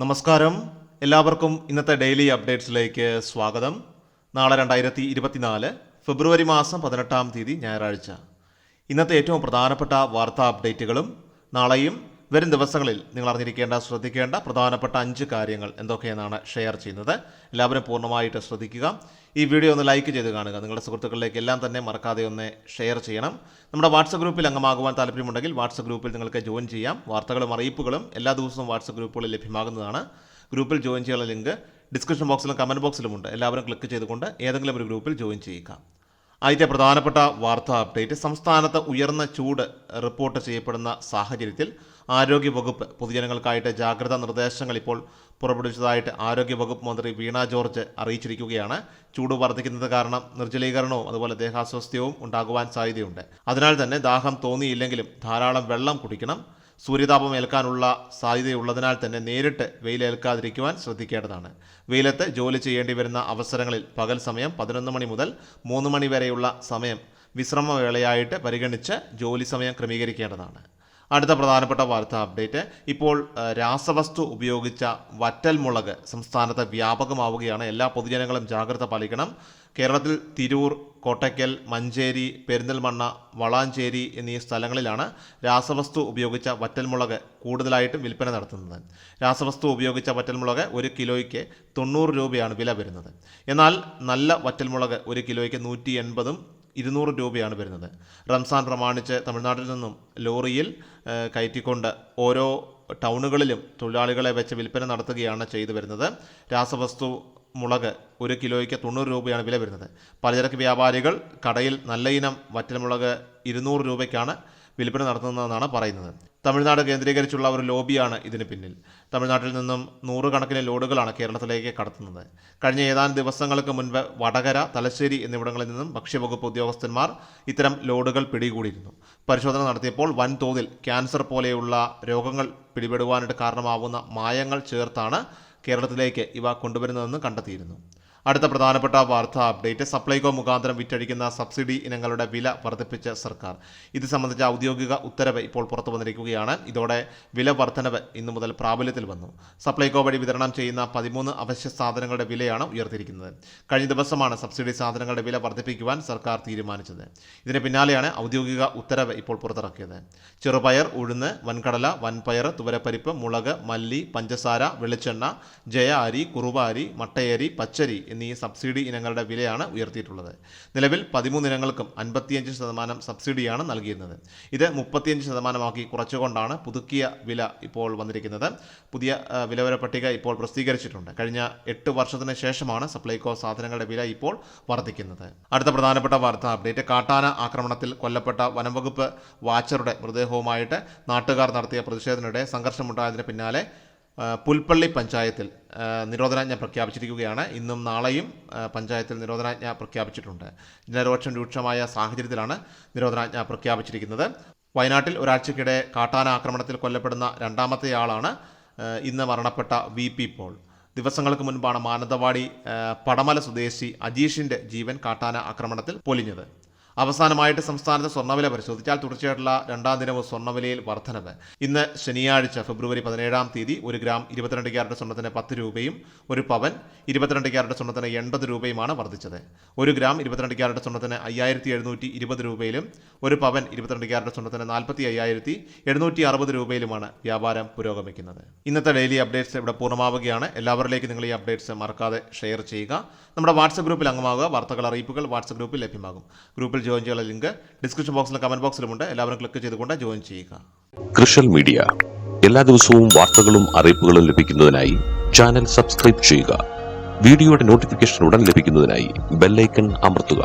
നമസ്കാരം. എല്ലാവർക്കും ഇന്നത്തെ ഡെയിലി അപ്ഡേറ്റ്സിലേക്ക് സ്വാഗതം. നാളെ രണ്ടായിരത്തി ഇരുപത്തിനാല് ഫെബ്രുവരി മാസം പതിനെട്ടാം തീയതി ഞായറാഴ്ച. ഇന്നത്തെ ഏറ്റവും പ്രധാനപ്പെട്ട വാർത്താ അപ്ഡേറ്റുകളും നാളെയും വരും ദിവസങ്ങളിൽ നിങ്ങൾ അറിഞ്ഞിരിക്കേണ്ട ശ്രദ്ധിക്കേണ്ട പ്രധാനപ്പെട്ട അഞ്ച് കാര്യങ്ങൾ എന്തൊക്കെയെന്നാണ് ഷെയർ ചെയ്യുന്നത്. എല്ലാവരും പൂർണമായിട്ട് ശ്രദ്ധിക്കുക. ഈ വീഡിയോ ഒന്ന് ലൈക്ക് ചെയ്ത് കാണുക. നിങ്ങളുടെ സുഹൃത്തുക്കളിലേക്ക് എല്ലാം തന്നെ മറക്കാതെ ഒന്ന് ഷെയർ ചെയ്യണം. നമ്മുടെ വാട്സപ്പ് ഗ്രൂപ്പിൽ അംഗമാകുവാൻ താല്പര്യമുണ്ടെങ്കിൽ വാട്സപ്പ് ഗ്രൂപ്പിൽ നിങ്ങൾക്ക് ജോയിൻ ചെയ്യാം. വാർത്തകളും അറിയിപ്പുകളും എല്ലാ ദിവസവും വാട്സപ്പ് ഗ്രൂപ്പുകളിൽ ലഭ്യമാകുന്നതാണ്. ഗ്രൂപ്പിൽ ജോയിൻ ചെയ്യാനുള്ള ലിങ്ക് ഡിസ്ക്രിപ്ഷൻ ബോക്സിലും കമന്റ് ബോക്സിലുമുണ്ട്. എല്ലാവരും ക്ലിക്ക് ചെയ്തുകൊണ്ട് ഏതെങ്കിലും ഒരു ഗ്രൂപ്പിൽ ജോയിൻ ചെയ്യുക. ആദ്യത്തെ പ്രധാനപ്പെട്ട വാർത്താ അപ്ഡേറ്റ്. സംസ്ഥാനത്ത് ഉയർന്ന ചൂട് റിപ്പോർട്ട് ചെയ്യപ്പെടുന്ന സാഹചര്യത്തിൽ ആരോഗ്യവകുപ്പ് പൊതുജനങ്ങൾക്കായിട്ട് ജാഗ്രതാ നിർദ്ദേശങ്ങൾ ഇപ്പോൾ പുറപ്പെടുവിച്ചതായിട്ട് ആരോഗ്യവകുപ്പ് മന്ത്രി വീണ ജോർജ് അറിയിച്ചിരിക്കുകയാണ്. ചൂട് വർദ്ധിക്കുന്നത് കാരണം നിർജലീകരണവും അതുപോലെ ദേഹാസ്വാസ്ഥ്യവും ഉണ്ടാകുവാൻ സാധ്യതയുണ്ട്. അതിനാൽ തന്നെ ദാഹം തോന്നിയില്ലെങ്കിലും ധാരാളം വെള്ളം കുടിക്കണം. സൂര്യതാപം ഏൽക്കാനുള്ള സാധ്യതയുള്ളതിനാൽ തന്നെ നേരിട്ട് വെയിലേൽക്കാതിരിക്കുവാൻ ശ്രദ്ധിക്കേണ്ടതാണ്. വെയിലത്ത് ജോലി ചെയ്യേണ്ടി വരുന്ന അവസരങ്ങളിൽ പകൽ സമയം പതിനൊന്ന് മണി മുതൽ മൂന്ന് മണി വരെയുള്ള സമയം വിശ്രമവേളയായിട്ട് പരിഗണിച്ച് ജോലി സമയം ക്രമീകരിക്കേണ്ടതാണ്. അടുത്ത പ്രധാനപ്പെട്ട വാർത്താ അപ്ഡേറ്റ്. ഇപ്പോൾ രാസവസ്തു ഉപയോഗിച്ച വറ്റൽ മുളക് സംസ്ഥാനത്ത് വ്യാപകമാവുകയാണ്. എല്ലാ പൊതുജനങ്ങളും ജാഗ്രത പാലിക്കണം. കേരളത്തിൽ തിരൂർ കോട്ടയ്ക്കൽ മഞ്ചേരി പെരിന്തൽമണ്ണ വളാഞ്ചേരി എന്നീ സ്ഥലങ്ങളിലാണ് രാസവസ്തു ഉപയോഗിച്ച വറ്റൽമുളക് കൂടുതലായിട്ടും വിൽപ്പന നടത്തുന്നത്. രാസവസ്തു ഉപയോഗിച്ച വറ്റൽമുളക് ഒരു കിലോയ്ക്ക് തൊണ്ണൂറ് രൂപയാണ് വില വരുന്നത്. എന്നാൽ നല്ല വറ്റൽമുളക് ഒരു കിലോയ്ക്ക് നൂറ്റി എൺപതും ഇരുന്നൂറ് രൂപയാണ് വരുന്നത്. റംസാൻ പ്രമാണിച്ച് തമിഴ്നാട്ടിൽ നിന്നും ലോറിയിൽ കയറ്റിക്കൊണ്ട് ഓരോ ടൗണുകളിലും തൊഴിലാളികളെ വെച്ച് വിൽപ്പന നടത്തുകയാണ് ചെയ്തു വരുന്നത്. രാസവസ്തു മുളക് ഒരു കിലോയ്ക്ക് തൊണ്ണൂറ് രൂപയാണ് വില വരുന്നത്. പലചരക്ക് വ്യാപാരികൾ കടയിൽ നല്ല ഇനം വറ്റൽമുളക് ഇരുന്നൂറ് രൂപയ്ക്കാണ് വിൽപ്പന നടത്തുന്നതെന്നാണ് പറയുന്നത്. തമിഴ്നാട് കേന്ദ്രീകരിച്ചുള്ള ഒരു ലോബിയാണ് ഇതിന് പിന്നിൽ. തമിഴ്നാട്ടിൽ നിന്നും നൂറുകണക്കിന് ലോഡുകളാണ് കേരളത്തിലേക്ക് കടത്തുന്നത്. കഴിഞ്ഞ ഏതാനും ദിവസങ്ങൾക്ക് മുൻപ് വടകര തലശ്ശേരി എന്നിവിടങ്ങളിൽ നിന്നും ഭക്ഷ്യവകുപ്പ് ഉദ്യോഗസ്ഥന്മാർ ഇത്തരം ലോഡുകൾ പിടികൂടിയിരുന്നു. പരിശോധന നടത്തിയപ്പോൾ വൻതോതിൽ ക്യാൻസർ പോലെയുള്ള രോഗങ്ങൾ പിടിപെടുവാനായിട്ട് കാരണമാവുന്ന മായങ്ങൾ ചേർത്താണ് കേരളത്തിലേക്ക് ഇവ കൊണ്ടുവരുന്നതെന്ന് കണ്ടെത്തിയിരുന്നു അടുത്ത പ്രധാനപ്പെട്ട വാർത്താ അപ്ഡേറ്റ്. സപ്ലൈകോ മുഖാന്തരം വിറ്റഴിക്കുന്ന സബ്സിഡി ഇനങ്ങളുടെ വില വർദ്ധിപ്പിച്ച സർക്കാർ. ഇത് സംബന്ധിച്ച ഔദ്യോഗിക ഉത്തരവ് ഇപ്പോൾ പുറത്തു വന്നിരിക്കുകയാണ്. ഇതോടെ വില വർധനവ് ഇന്നു മുതൽ പ്രാബല്യത്തിൽ വന്നു. സപ്ലൈകോ വഴി വിതരണം ചെയ്യുന്ന പതിമൂന്ന് അവശ്യ സാധനങ്ങളുടെ വിലയാണ് ഉയർത്തിയിരിക്കുന്നത്. കഴിഞ്ഞ ദിവസമാണ് സബ്സിഡി സാധനങ്ങളുടെ വില വർദ്ധിപ്പിക്കുവാൻ സർക്കാർ തീരുമാനിച്ചത്. ഇതിന് പിന്നാലെയാണ് ഔദ്യോഗിക ഉത്തരവ് ഇപ്പോൾ പുറത്തിറക്കിയത്. ചെറുപയർ ഉഴുന്ന് വൻകടല വൻപയർ തുവരപ്പരിപ്പ് മുളക് മല്ലി പഞ്ചസാര വെളിച്ചെണ്ണ ജയ അരി കുറുവ അരി മട്ടയരി പച്ചരി എന്നീ സബ്സിഡി ഇനങ്ങളുടെ വിലയാണ് ഉയർത്തിയിട്ടുള്ളത്. നിലവിൽ പതിമൂന്ന് ഇനങ്ങൾക്കും അൻപത്തിയഞ്ച് ശതമാനം സബ്സിഡിയാണ് നൽകിയിരുന്നത്. ഇത് മുപ്പത്തിയഞ്ച് ശതമാനമാക്കി കുറച്ചുകൊണ്ടാണ് പുതുക്കിയ വില ഇപ്പോൾ വന്നിരിക്കുന്നത്. പുതിയ വിലവര പട്ടിക ഇപ്പോൾ പ്രസിദ്ധീകരിച്ചിട്ടുണ്ട്. കഴിഞ്ഞ എട്ട് വർഷത്തിന് ശേഷമാണ് സപ്ലൈകോ സാധനങ്ങളുടെ വില ഇപ്പോൾ വർദ്ധിക്കുന്നത്. അടുത്ത പ്രധാനപ്പെട്ട വാർത്താ അപ്ഡേറ്റ്. കാട്ടാന ആക്രമണത്തിൽ കൊല്ലപ്പെട്ട വനംവകുപ്പ് വാച്ചറുടെ മൃതദേഹവുമായിട്ട് നാട്ടുകാർ നടത്തിയ പ്രതിഷേധത്തിനിടെ സംഘർഷമുണ്ടായതിന് പിന്നാലെ പുൽപ്പള്ളി പഞ്ചായത്തിൽ നിരോധനാജ്ഞ പ്രഖ്യാപിച്ചിരിക്കുകയാണ്. ഇന്നും നാളെയും പഞ്ചായത്തിൽ നിരോധനാജ്ഞ പ്രഖ്യാപിച്ചിട്ടുണ്ട്. ജനരോക്ഷം രൂക്ഷമായ സാഹചര്യത്തിലാണ് നിരോധനാജ്ഞ പ്രഖ്യാപിച്ചിരിക്കുന്നത്. വയനാട്ടിൽ ഒരാഴ്ചക്കിടെ കാട്ടാന ആക്രമണത്തിൽ കൊല്ലപ്പെടുന്ന രണ്ടാമത്തെയാളാണ് ഇന്ന് മരണപ്പെട്ട വി പി പോൾ. ദിവസങ്ങൾക്ക് മുൻപാണ് മാനന്തവാടി പടമല സ്വദേശി അജീഷിന്റെ ജീവൻ കാട്ടാന ആക്രമണത്തിൽ പൊലിഞ്ഞത്. അവസാനമായിട്ട് സംസ്ഥാനത്ത് സ്വർണവില പരിശോധിച്ചാൽ തുടർച്ചയായിട്ടുള്ള രണ്ടാം ദിനവും സ്വർണവിലയിൽ വർധനവ്. ഇന്ന് ശനിയാഴ്ച ഫെബ്രുവരി പതിനേഴാം തീയതി ഒരു ഗ്രാം ഇരുപത്തിരണ്ട് ക്യാരറ്റ് സ്വർണത്തിന് പത്ത് രൂപയും ഒരു പവൻ ഇരുപത്തിരണ്ട് ക്യാരറ്റ് സ്വർണത്തിന് എൺപത് രൂപയുമാണ് വർദ്ധിച്ചത്. ഒരു ഗ്രാം ഇരുപത്തിരണ്ട് ക്യാരറ്റ് സ്വർണത്തിന് അയ്യായിരത്തി എഴുന്നൂറ്റി ഇരുപത് രൂപയിലും ഒരു പവൻ ഇരുപത്തിരണ്ട് ക്യാരറ്റ് സ്വർണത്തിന് നാൽപ്പത്തി അയ്യായിരത്തി എഴുന്നൂറ്റി അറുപത് രൂപയിലുമാണ് വ്യാപാരം പുരോഗമിക്കുന്നത്. ഇന്നത്തെ ഡെയിലി അപ്ഡേറ്റ്സ് ഇവിടെ പൂർണമാവുകയാണ്. എല്ലാവരിലേക്കും നിങ്ങൾ ഈ അപ്ഡേറ്റ്സ് മറക്കാതെ ഷെയർ ചെയ്യുക. നമ്മുടെ വാട്സപ്പ് ഗ്രൂപ്പിൽ അംഗമാകുക. വാർത്തകൾ അറിയിപ്പുകൾ വാട്സപ്പ് ഗ്രൂപ്പിൽ ലഭ്യമാകും. ഗ്രൂപ്പിൽ ജോയിൻ ചെയ്യാനുള്ള ലിങ്ക് ഡിസ്ക്രിപ്ഷൻ ബോക്സിലും കമന്റ് ബോക്സിലുമുണ്ട് എല്ലാവരും ക്ലിക്ക് ചെയ്തുകൊണ്ട് ജോയിൻ ചെയ്യുക. കൃഷൽ മീഡിയ എല്ലാ ദിവസവും വാർത്തകളും അറിയിപ്പുകളും ലഭിക്കുന്നതിനായി ചാനൽ സബ്സ്ക്രൈബ് ചെയ്യുക. വീഡിയോയുടെ നോട്ടിഫിക്കേഷൻ ഉടൻ ലഭിക്കുന്നതിനായി ബെല്ലൈക്കൺ അമർത്തുക.